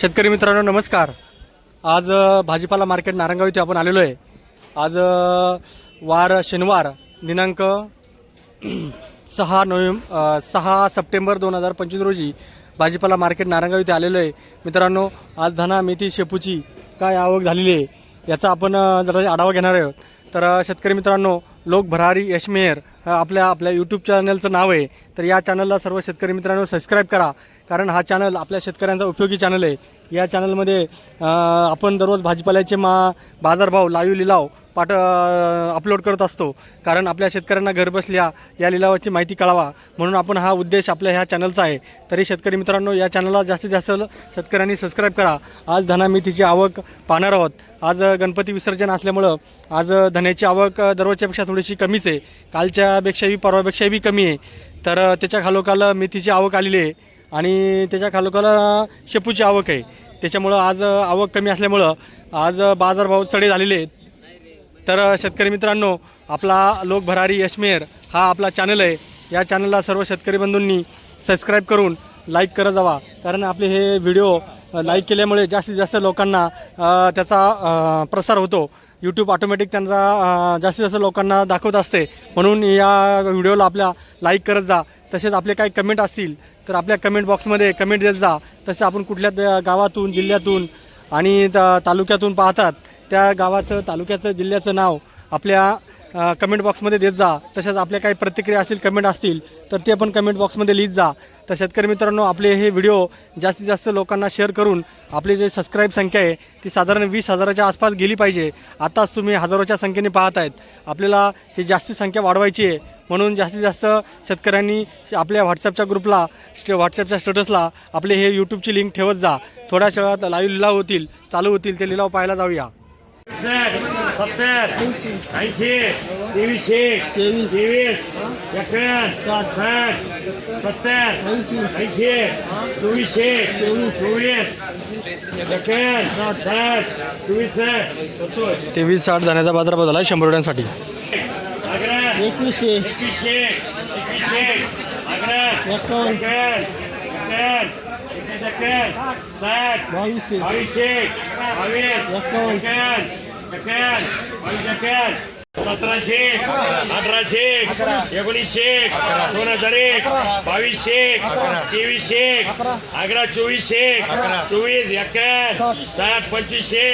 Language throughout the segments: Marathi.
शेतकरी मित्रांनो नमस्कार. आज भाजीपाला मार्केट नारंगाव इथे आपण आलेलो आहे. आज वार शनिवार दिनांक सहा नोव्हेंबर सहा सप्टेंबर दोन हजार पंचवीस रोजी भाजीपाला मार्केट नारंगाव इथे आलेलो आहे. मित्रांनो आज धना मेथी शेपूची काय आवक झालेली आहे याचा आपण जरा आढावा घेणार आहोत. तर शेतकरी मित्रांनो लोक भरारी यशमेर आपल्या आपल्या यूट्यूब चॅनलचं नाव आहे. तर या चॅनलला सर्व शेतकरी मित्रांनो सबस्क्राईब करा. कारण हा चॅनल आपल्या शेतकऱ्यांचा उपयोगी चॅनल आहे. या चॅनलमध्ये आपण दररोज भाजीपाल्याचे मा बाजारभाव लाईव्ह लिलाव पाठ अपलोड करत असतो. कारण आपल्या शेतकऱ्यांना घरबसल्या या लिलावाची माहिती कळावा. म्हणून आपण हा उद्देश आपल्या ह्या चॅनलचा आहे. तरी शेतकरी मित्रांनो या चॅनलला जास्तीत जास्त शेतकऱ्यांनी सबस्क्राईब करा. आज धना आवक पाहणार आहोत. आज गणपती विसर्जन असल्यामुळं आज धन्याची आवक दररोजच्यापेक्षा थोडीशी कमीच आहे. कालच्यापेक्षाही परवापेक्षाही कमी आहे. तर त्याच्या खालोखाल मेथीची आवक आलेली आहे. आणि त्याच्या खालोखाल शेपूची आवक आहे. त्याच्यामुळं आज आवक कमी असल्यामुळं आज बाजारभाव चढे झालेले आहेत. तर शेतकरी मित्रांनो आपला लोक भरारी यशमेर हा आपला चॅनल आहे. या चॅनलला सर्व शेतकरी बंधूंनी सबस्क्राईब करून लाईक करत जावा. कारण आपले हे व्हिडिओ लाईक केल्यामुळे जास्तीत जास्त लोकांना त्याचा प्रसार होतो. यूट्यूब ऑटोमॅटिक त्यांचा जास्तीत जास्त लोकांना दाखवत असते. म्हणून या व्हिडिओला आपल्या लाईक करत जा. तसेच आपले काही कमेंट असतील तर आपल्या कमेंट बॉक्समध्ये कमेंट देत जा. तसे आपण कुठल्या गावातून जिल्ह्यातून आणि त- तालुक्यातून पाहतात. त्या गावाचं तालुक्याचं जिल्ह्याचं नाव आपल्या कमेंट बॉक्समध्ये देत जा. तसेच आपल्या काही प्रतिक्रिया असतील कमेंट असतील तर ते पण कमेंट बॉक्समध्ये लिहित जा. तर शेतकरी मित्रांनो आपले हे व्हिडिओ जास्तीत जास्त लोकांना शेअर करून आपली जे सबस्क्राईब संख्या आहे ती साधारण वीस हजाराच्या आसपास गेली पाहिजे. आताच तुम्ही हजारोच्या संख्येने पाहत आहेत आपल्याला ही जास्ती संख्या वाढवायची आहे. म्हणून जास्तीत जास्त शेतकऱ्यांनी आपल्या व्हॉट्सअपच्या ग्रुपला स्ट व्हॉट्सअपच्या स्टेटसला आपले हे यूट्यूबची लिंक ठेवत जा. थोड्या वेळात लाईव्ह लिलाव होतील चालू होतील ते लिलाव पाहायला जाऊया. सत्तर ऐंशी तेवीसशे तेवीस. तेवीस एकावन्न साठ. साठ सत्तर ऐंशी. चोवीसशे चोवीस. चोवीस एकावन्न साठ. साठ चोवीस सत्तर. तेवीस साठ जाण्याचा बाजारभाव झाला शंभर रुपयांसाठी. अकरा एकवीसशे. एकवीसशे. एकवीसशे. अकरा एकावन्न. बावीसशे सतराशे अठराशे एकोणीसशे दोन हजार एक बावीसशे तेवीसशे अकरा चोवीसशे चोवीस एकावन्न साठ पंचवीसशे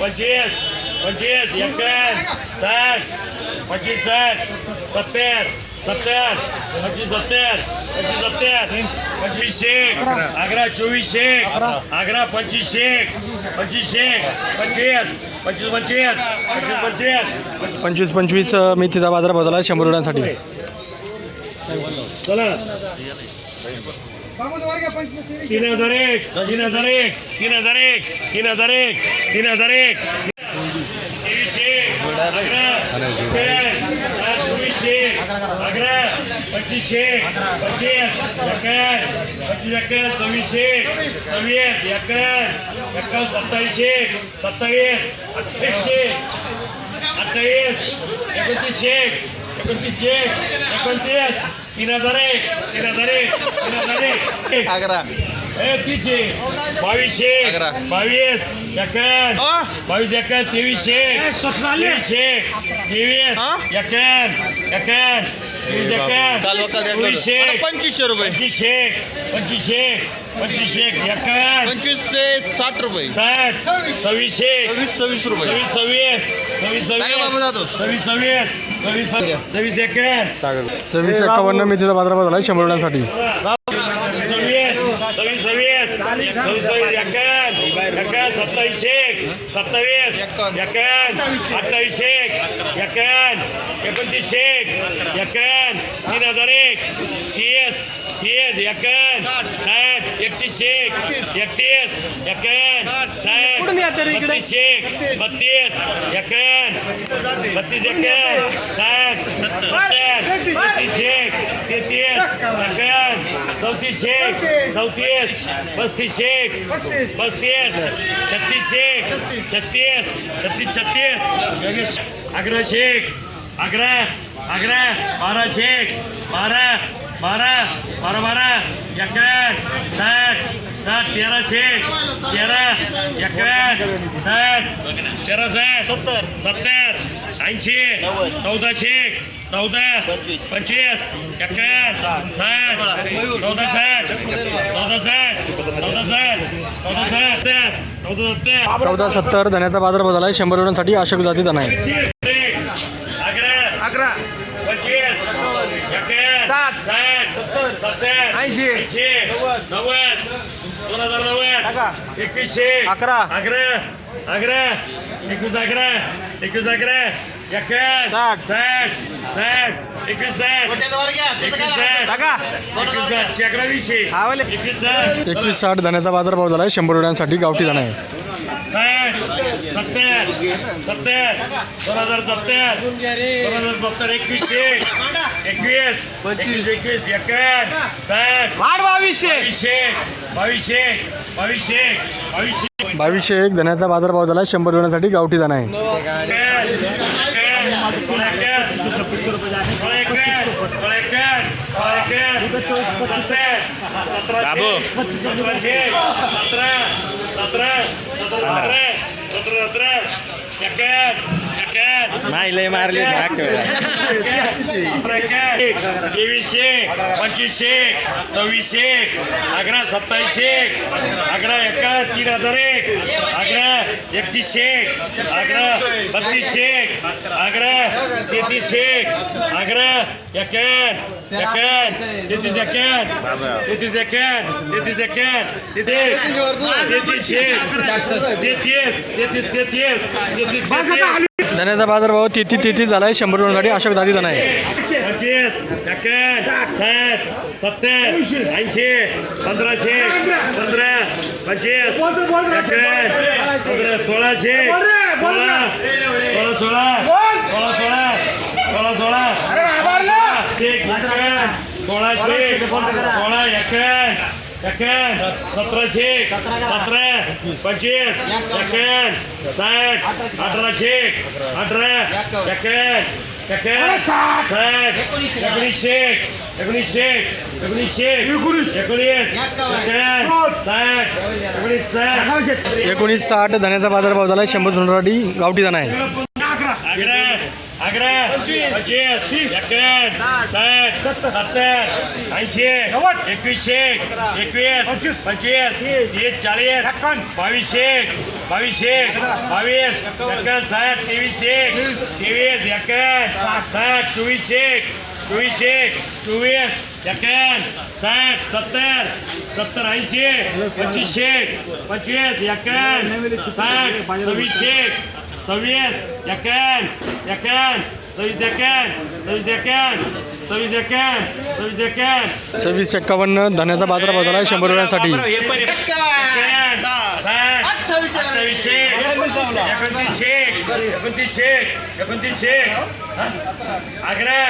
पंचवीस पंचवीस एकावन्न साठ पंचवीस साठ सत्तर सत्तर पंचवीस सत्तर पंचवीस सत्तर पंचवीसशे अकरा. चोवीसशे अकरा. पंचवीसशे पंचवीसशे पंचवीस पंचवीस पंचवीस पंचवीस पंचवीस पंचवीस. पंचवीस अ, मेथीचा बाजारभाव झाला शंभर रुपयांसाठी. चला. तीन हजार एक तीन हजार एक तीन हजार एक तीन हजार एक तीन हजार एक. तेवीसशे अकरा अकरा चोवीसशे अकरा पंचवीसशे पंचवीस एकावन्न पंचवीस एकावन्न सव्वीसशे सव्वीस एकावन्न एकावन्न सत्तावीसशे सत्तावीस अठ्ठावीसशे अठ्ठावीस एकोणतीसशे एकोणतीसशे एकोणतीस तीन हजार एक तीन हजार एक तीन हजार एक अकरा ए तिचे. बावीस एकावन्न बावीस एकावन्न तेवीसशे तेवीसशे तेवीस हा? एकावन्न एकावन्न तेवीस काल एकावन्न करून. आता पंचवीसशे रुपये. पंचवीसशे पंचवीसशे पंचवीसशे एकावन्न. पंचवीसशे साठ रुपये. साठ. सव्वीसशे सव्वीस सव्वीस रुपये. सव्वीस सव्वीस. सव्वीस काय बाबू जातो? सव्वीस सव्वीस. सव्वीस सव्वीस. सव्वीस एकावन्न. सव्वीस एक्कावन्न मेथीचा बाजारभाव झाला शंभर रुपयांसाठी. सव्वीस सव्वीस सव्वीस. एकावन्न. एकावन्न सत्तावीसशे सत्तावीस एकावन्न. एकावन्न. अठ्ठावीसशे एकावन्न एकोणतीसशे एकावन्न तीन हजार एक तीस तीस एकावन्न साठ. एकतीसशे एकतीस एकावन्न साठ. बत्तीसशे बत्तीस एकावन्न बत्तीस. एकावन्न साठ. सत्तर. तेहतीसशे तेहतीस. एकावन्न चौतीसशे चौतीस पस्तीसशे पस्तीस छत्तीसशे छत्तीस छत्तीस. छत्तीस. योगेश. अकराशे अकरा. अकरा बाराशे बारा बारा बारा बारा एकावन्न साठ साठ तेराशे तेरा एकावन्न साठ तेरा साठ सत्तर सत्तर ऐंशी चौदाशे चौदा पंचवीस एकावन्न साठ चौदा साठ चौदा साठ चौदा साठ चौदा साठ चौदा सत्तर चौदा सत्तर धन्याचा बाजारभाव झाला आहे. शंभर रुपयांसाठी अशोक जाती धना आहे. नव्वद एकवीसशे. अकरा. अकरा. अकरा. एकवीस अकरा. एकवीस अकरा. एकावन्न साठ. साठ. साठ. एकवीस साठ. एकवीस साठ. एकवीस साठ. अकरा वीसशे. एकवीस साठ. एकवीस साठ धन्याचा बाजारभाव झाला आहे शंभर रुपयांसाठी गावठी धना. आहे साठ. सत्तर. सत्तर. दोन हजार सत्तर. दोन हजार सत्तर. एकवीसशे. एकवीस. एकवीस एकवीस. एकावन्न साठ. वाढ बावीसशे. बावीसशे. बावीसशे. बावीसशे. बावीसशे. बावीसशे एक धन्याचा बाजारभाव झाला शंभर रुपयांसाठी गावठी धना आहे. सतरा. सतरा. सतरा. सतरा. नाही लय मारली तेवीसशे पंचवीसशे सव्वीसशे अकरा सत्तावीसशे अकरा एका तीन हजार एक अकरा एकतीसशे अकरा बत्तीसशे अकरा तेहतीसशे अकरा एकावन्न एकावन्न तेहतीस एकावन्न तेहतीस एकावन्न तेहतीस एकावन्न तेहतीस तेहतीसशे तेहतीस तेहतीस तेहतीस तेहतीस तेहतीस धन्याचा बाजारभाव तेहतीस तेहतीस झाला आहे शंभर रुपयांसाठी अशोक जाती धना आहे. साठ सत्तर ऐंशी पंधराशे पंधरा पंचवीस पंधरा सोळाशे सोळा सोळा सोळा सोळा सोळा सोळाशे सोळा एकावन्न एकावन्न सतराशे सतरा पंचवीस एकावन्न साठ अठराशे अठरा एकावन्न साठ एकोणीसशे एकोणीसशे एकोणीसशे एकोणीस एकोणीस एकावन्न साठ एकोणीस साठ एकोणीस साठ धन्याचा बाजारभाव झाला शंभर रुपयांसाठी गावठी धना आहे. अकरा पंचवीस. एकावन्न साठ. सत्तर. ऐंशी एकवीसशे एकवीस पंचवीस. तीस. चाळीस बावीसशे बावीसशे बावीस एकावन्न साठ तेवीसशे तेवीस एकावन्न साठ. चोवीसशे चोवीसशे चोवीस एकावन्न साठ सत्तर सत्तर ऐंशी पंचवीसशे पंचवीस एकावन्न साठ सव्वीसशे सव्वीस एकावन्न एकावन्न सव्वीस एकावन्न सव्वीस एकावन्न सव्वीस एकावन्न सव्वीस एकावन्न सव्वीस एक्कावन्न धन्याचा झाला आहे शंभर रुपयांसाठी. एकोणतीसशे एकोणतीसशे एकोणतीसशे. हा? अकरा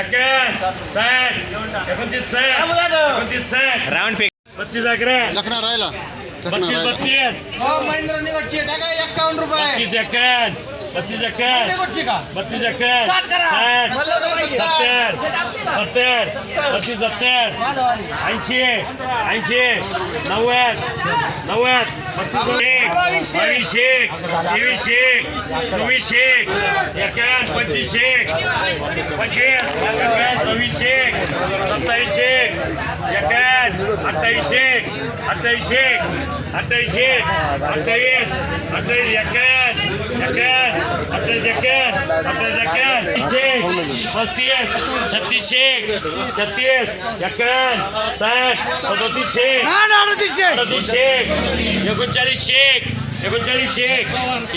एकावन्न साठ एकोणतीस साठ एकोणतीस साठ. राऊंड बत्तीस अकरा लखना राहिला. बत्तीस बत्तीस. महेंद्र निकटची टाका एक्कावन्न रुपये. बत्तीस एकावन्न बत्तीस एकावन्न बत्तीस एकावन्न साठ सत्तर. सत्तर. बत्तीस सत्तर. ऐंशी. ऐंशी. नव्वद. नव्वद. बत्तीस एक. तेवीसशे चोवीसशे एकावन्न पंचवीसशे पंचवीस एकावन्न सव्वीसशे सत्तावीसशे एकावन्न अठ्ठावीसशे अठ्ठावीसशे अठ्ठावीसशे अठ्ठावीस अठ्ठावीस एकावन्न अठ्ठावीस एकावन्न अठ्ठावीस. एकावन्न पस्तीस छत्तीसशे छत्तीस एकावन्न साठ सदोतीसशे अडतीसशे एकोणचाळीसशे एकोणचाळीसशे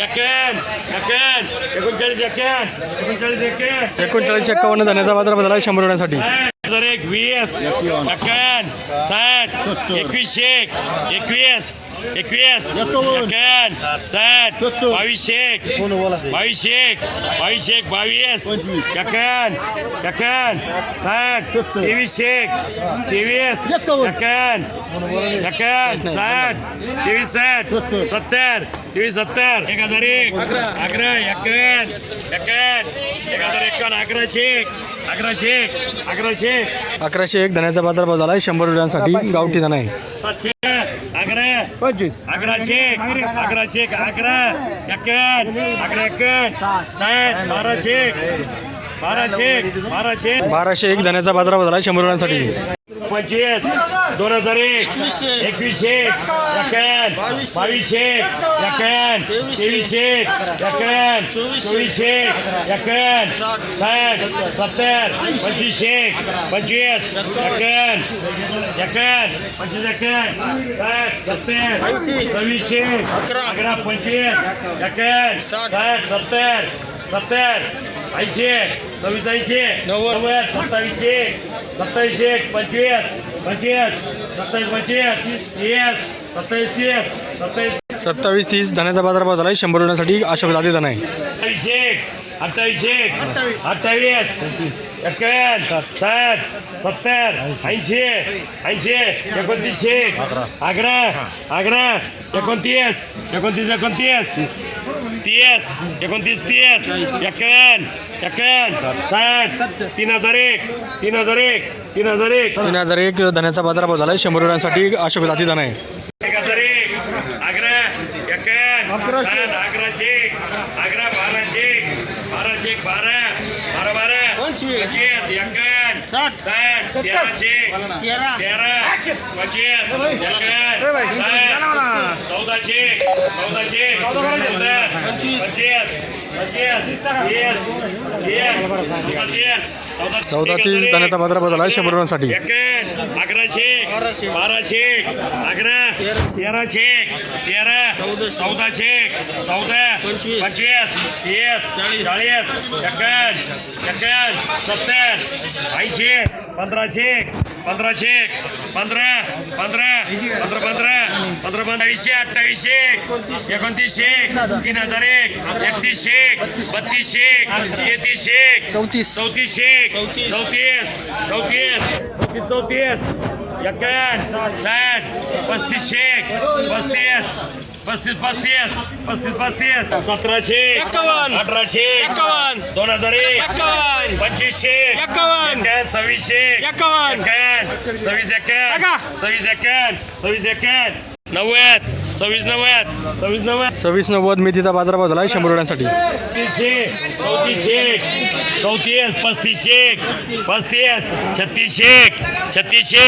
एकावन्न एकावन्न एकोणचाळीस एकावन्न एकोणचाळीस एकावन्न एकोणचाळीस एक्कावन्न धन्याचा बाजारभाव झाला आहे शंभर रुपयांसाठी. हजार एक वीस एकावन्न साठ एकवीसशे एकवीस एकवीस एकावन्न साठ बावीसशे बावीसशे बावीसशे बावीस एकावन्न एकावन्न साठ तेवीसशे तेवीस एकावन्न एकावन्न साठ तेवीस साठ सत्तर तेवीस सत्तर एक हजार एक अकरा एकावन्न एकावन्न एक हजार एकावन्न अकराशे अकराशे अकराशे अकराशे एक धन्याचा बाजारभाव झाला आहे शंभर रुपयांसाठी गावठी धना आहे. सातशे अकराशे अकराशे अकरा. एकावन्न अकरा एकावन्न साठ बाराशे बाराशे बाराशे बाराशे एक बाजारभाव झाला शंभर रुपयांसाठी. पंचवीस दोन हजार एक एकवीसशे. एकावन्न बावीसशे. एकावन्न तेवीसशे. एकावन्न चोवीसशे. एकावन्न साठ. सत्तर पंचवीसशे पंचवीस एकावन्न एकावन्न पंचवीस एकावन्न साठ सत्तर सव्वीसशे अकरा. पंचवीस एकावन्न साठ. सत्तर सत्तर ऐंशी सव्वीस ऐंशी नव्वद सत्तावीसशे सत्तावीसशे पंचवीस पंचवीस सत्तावीस पंचवीस तीस सत्तावीस तीस सत्तावीस सत्तावीस तीस धन्याचा बाजारभाव झाला शंभर रुपयांसाठी अशोक दादी धन आहे अठ्ठावीसशे अठ्ठावीस. साठ सत्तर ऐंशी ऐंशी एकोणतीसशे अकरा. अकरा एकोणतीस एकोणतीस एकोणतीस तीस एकोणतीस तीस साठ तीन हजार एक तीन हजार एक तीन हजार एक. तीन हजार एक धन्याचा बाजारभाव झाला शंभर रुपयांसाठी अशोक दादी धन आहे एक हजार एक अकरा साठ अकराशे अकरा बाराशे बाराशे एक बारा. बारा बारा. पंचवीस. एकावन्न साठ. साठ तेराशे. तेरा. तेरा. पंचवीस साठ. चौदाशे चौदा पंचवीस. चौदा तीस धन्याचा बाजारभाव झाला शंभर रुपयांसाठी एकावन्न अकराशे बाराशे अकरा तेराशे तेरा चौदाशे चौदा पंचवीस. तीस चाळीस. एकावन्न एकावन्न सत्तर. ऐंशी पंधराशे पंधराशे पंधरा पंधरा पंधरा पंधरा पंधरा पंधरावीसशे अठ्ठावीसशे एकोणतीसशे तीन हजार एक एकतीसशे बत्तीसशे तेहतीसशे चौतीस. चौतीसशे चौतीस. चौतीस चौतीस चौतीस. एकावन्न साठ पस्तीसशे पस्तीस पस्तीस पस्तीस पस्तीस पस्तीस सतराशे एकावन्न. अठराशे एकावन्न. दोन हजार एक एकावन्न. पंचवीसशे एकावन्न. सव्वीसशे एकावन्न. एकावन्न सव्वीस टाका. सव्वीस एकावन्न सव्वीस एकावन्न नव्वद सव्वीस नव्वद सव्वीस नव्वद सव्वीस नव्वद मेथीचा बाजारभाव झाला शंभर रुपयांसाठी. तीसशे चौतीसशे चौतीस पस्तीसशे पस्तीस छत्तीसशे छत्तीसशे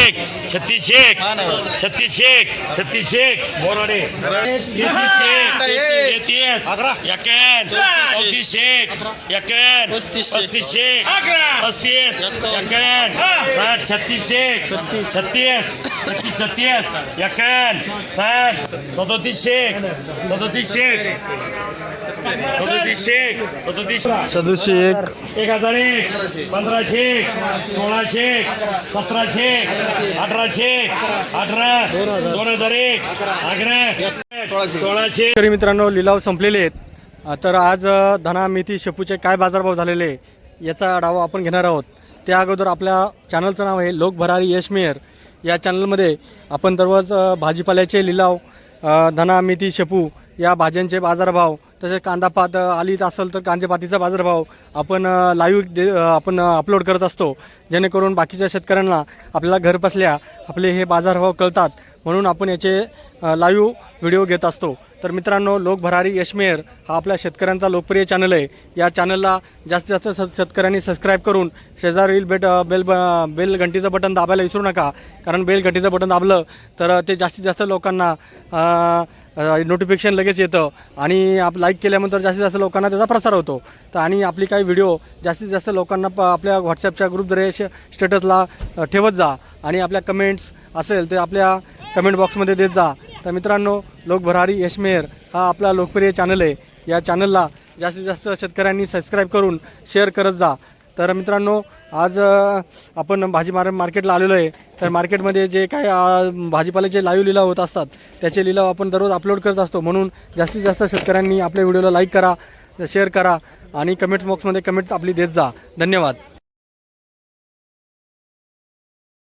छत्तीसशे छत्तीसशे छत्तीसशे बोराडे तेहतीसशे तेहतीस एकावन्न चौतीसशे एकावन्न पस्तीसशे पस्तीस एकावन्न साठ छत्तीसशे छत्तीस छत्तीस छत्तीस एकावन्न साठ सदोतीसशे सदोतीसशे सदोतीसशे सदोतीसशे सदुसशे एक एक हजार एक पंधराशे सोळाशे सतराशे अठराशे अठरा दोन हजार एक अकरा सोळाशे तरी मित्रांनो लिलाव संपलेले आहेत. तर आज धना मेथी शेपूचे काय बाजारभाव झालेले आहे, याचा आढावा आपण घेणार आहोत. त्या अगोदर आपल्या चॅनलचं नाव आहे लोक भरारी यश मेयर. या चॅनलमध्ये आपण दररोज भाजीपाल्याचे लिलाव धना मेथी शेपू या भाज्यांचे बाजारभाव तसेच कांदापात आलीच असेल तर कांदेपातीचा बाजारभाव आपण लाईव्ह दे आपण अपलोड करत असतो. जेणेकरून बाकीच्या शेतकऱ्यांना आपल्याला घरबसल्या आपले हे बाजारभाव कळतात. म्हणून आपण याचे लाईव्ह व्हिडिओ घेत असतो. तर मित्रांनो लोकभरारी यशमेर हा आपल्या शेतकऱ्यांचा लोकप्रिय चॅनल आहे. या चॅनलला जास्तीत जास्त स शेतकऱ्यांनी सबस्क्राईब करून शेजारील बेट बेल ब बेल घंटीचं बटन दाबायला विसरू नका. कारण बेल घंटीचं बटन दाबलं तर ते जास्तीत जास्त लोकांना नोटिफिकेशन लगेच येतं. आणि आप लाईक केल्यानंतर जास्तीत जास्त लोकांना त्याचा प्रसार होतो. तर आणि आपली काही व्हिडिओ जास्तीत जास्त लोकांना प आपल्या व्हॉट्सॲपच्या ग्रुपद्वारे श स्टेटसला ठेवत जा. आणि आपल्या कमेंट्स असेल ते आपल्या कमेंट बॉक्समध्ये देत जा. तर मित्रांनो लोकभरारी यशमेर हा आपला लोकप्रिय चॅनल आहे. या चॅनलला जास्तीत जास्त शेतकऱ्यांनी सबस्क्राईब करून शेअर करत जा. तर मित्रांनो आज आपण भाजी मार मार्केटला आलेलो आहे. तर मार्केटमध्ये जे काय भाजीपाल्याचे लाईव्ह लिलाव होत असतात त्याचे लिलाव आपण दररोज अपलोड करत असतो. म्हणून जास्तीत जास्त शेतकऱ्यांनी आपल्या व्हिडिओला लाईक करा शेअर करा आणि कमेंट्स बॉक्समध्ये कमेंट्स आपली देत जा. धन्यवाद.